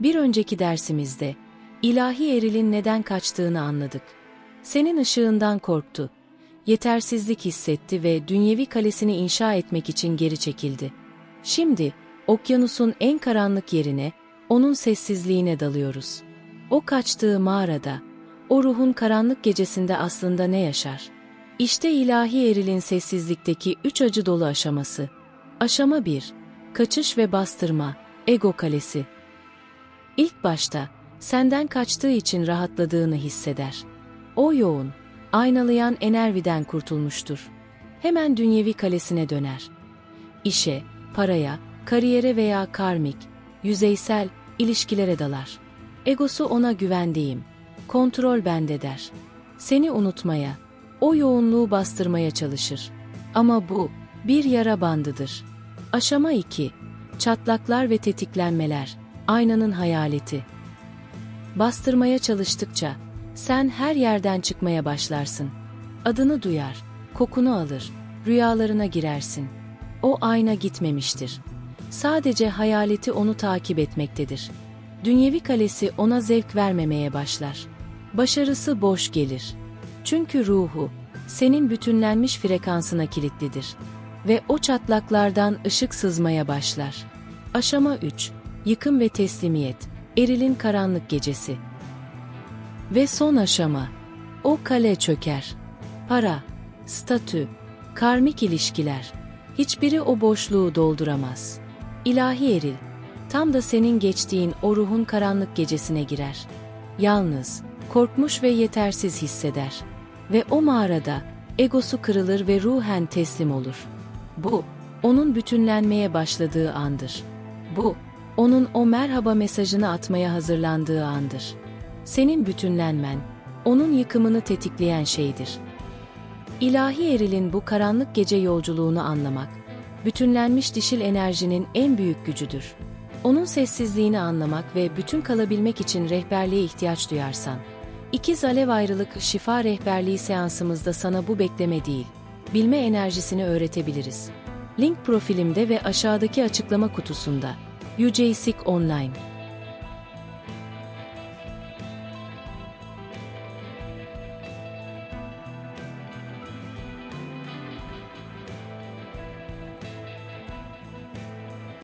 Bir önceki dersimizde ilahi erilin neden kaçtığını anladık. Senin ışığından korktu. Yetersizlik hissetti ve dünyevi kalesini inşa etmek için geri çekildi. Şimdi okyanusun en karanlık yerine, onun sessizliğine dalıyoruz. O kaçtığı mağarada, o ruhun karanlık gecesinde aslında ne yaşar? İşte ilahi erilin sessizlikteki üç acı dolu aşaması. Aşama 1. Kaçış ve bastırma, ego kalesi. İlk başta, senden kaçtığı için rahatladığını hisseder. O yoğun, aynalayan enerviden kurtulmuştur. Hemen dünyevi kalesine döner. İşe, paraya, kariyere veya karmik, yüzeysel ilişkilere dalar. Egosu ona güvendiğim, kontrol bende der. Seni unutmaya, o yoğunluğu bastırmaya çalışır. Ama bu, bir yara bandıdır. Aşama 2. Çatlaklar ve tetiklenmeler, aynanın hayaleti. Bastırmaya çalıştıkça, sen her yerden çıkmaya başlarsın. Adını duyar, kokunu alır, rüyalarına girersin. O ayna gitmemiştir. Sadece hayaleti onu takip etmektedir. Dünyevi kalesi ona zevk vermemeye başlar. Başarısı boş gelir. Çünkü ruhu, senin bütünlenmiş frekansına kilitlidir. Ve o çatlaklardan ışık sızmaya başlar. Aşama 3. Yıkım ve teslimiyet. Erilin karanlık gecesi. Ve son aşama. O kale çöker. Para, statü, karmik ilişkiler. Hiçbiri o boşluğu dolduramaz. İlahi eril, tam da senin geçtiğin o ruhun karanlık gecesine girer. Yalnız, korkmuş ve yetersiz hisseder. Ve o mağarada egosu kırılır ve ruhen teslim olur. Bu, onun bütünlenmeye başladığı andır. Bu, onun o merhaba mesajını atmaya hazırlandığı andır. Senin bütünlenmen, onun yıkımını tetikleyen şeydir. İlahi erilin bu karanlık gece yolculuğunu anlamak, bütünlenmiş dişil enerjinin en büyük gücüdür. Onun sessizliğini anlamak ve bütün kalabilmek için rehberliğe ihtiyaç duyarsan, İkiz Alev Ayrılık Şifa Rehberliği seansımızda sana bu bekleme değil, bilme enerjisini öğretebiliriz. Link profilimde ve aşağıdaki açıklama kutusunda. UJ Sik Online.